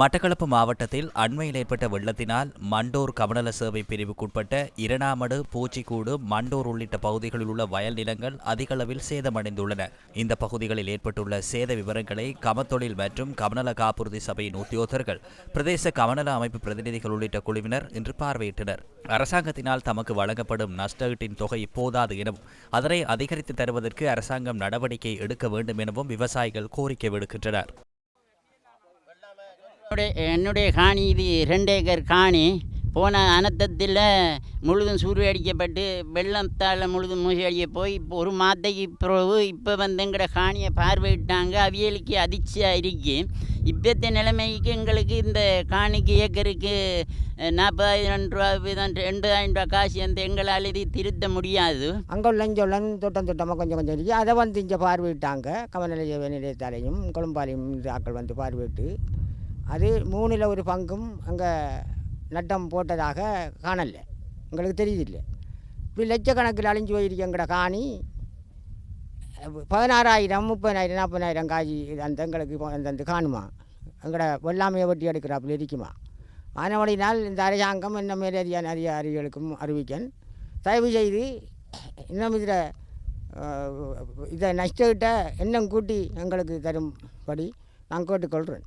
மட்டக்களப்பு மாவட்டத்தில் அண்மையில் ஏற்பட்ட வெள்ளத்தினால் மண்டோர் கமநல சேவை பிரிவுக்குட்பட்ட இரணாமடு பூச்சிக்கூடு மண்டோர் உள்ளிட்ட பகுதிகளில் உள்ள வயல் நிலங்கள் அதிக அளவில் சேதமடைந்துள்ளன. இந்த பகுதிகளில் ஏற்பட்டுள்ள சேத விவரங்களை கமத்தொழில் மற்றும் கமநல காப்புறுதி சபையின் உத்தியோகர்கள் பிரதேச கமநல அமைப்பு பிரதிநிதிகள் உள்ளிட்ட குழுவினர் இன்று பார்வையிட்டனர். அரசாங்கத்தினால் தமக்கு வழங்கப்படும் நஷ்டஈட்டின் தொகை போதாது எனவும் அதனை அதிகரித்து தருவதற்கு அரசாங்கம் நடவடிக்கை எடுக்க வேண்டும் எனவும் விவசாயிகள் கோரிக்கை விடுக்கின்றனர். என்னுடைய என்னுடைய காணி இது ரெண்டு ஏக்கர் காணி. போன அனத்தத்தில் முழுதும் சூறையடிக்கப்பட்டு வெள்ளத்தால் முழுதும் மூழ்கடிக்க போய் இப்போ ஒரு மாதைக்கு பிறகு இப்போ வந்து எங்களோட காணியை பார்வையிட்டாங்க. அவியலுக்கு அதிர்ச்சியாக இருக்கு. இப்போத்த நிலைமைக்கு எங்களுக்கு இந்த காணிக்கு ஏக்கருக்கு நாற்பதாயிரம் ரூபா வீதம் எண்பதாயிரம் ரூபா காசு வந்து எங்களால் இது திருத்த முடியாது. அங்கே உள்ள இங்கே உள்ள தொட்டம் தொட்டமாக கொஞ்சம் கொஞ்சம் இருக்குது அதை வந்து இங்கே பார்வையிட்டாங்க. கமநிலைய நிலையத்தாலையும் கொழும்பாலையும் ஆக்கள் வந்து பார்வையிட்டு. அது மூணில் ஒரு பங்கும் அங்கே நட்டம் போட்டதாக காணலை எங்களுக்கு தெரியுதில்லை. இப்படி லட்சக்கணக்கில் அழிஞ்சு போயிருக்கு எங்களோட காணி பதினாறாயிரம் முப்பதாயிரம் நாற்பதாயிரம் காஜி அந்த எங்களுக்கு அந்தந்த அந்த காணுமா. எங்களோட வெள்ளாமையை வெட்டி எடுக்கிறாப்புல இருக்குமா. ஆனவடினால் இந்த அரசாங்கம் என்ன நிறைய அறிவிகளுக்கும் அறிவிக்கன். தயவு செய்து இன்னும் இதில் இதை நஷ்டகிட்ட இன்னும் கூட்டி எங்களுக்கு தரும்படி நான் கேட்டுக்கொள்கிறேன்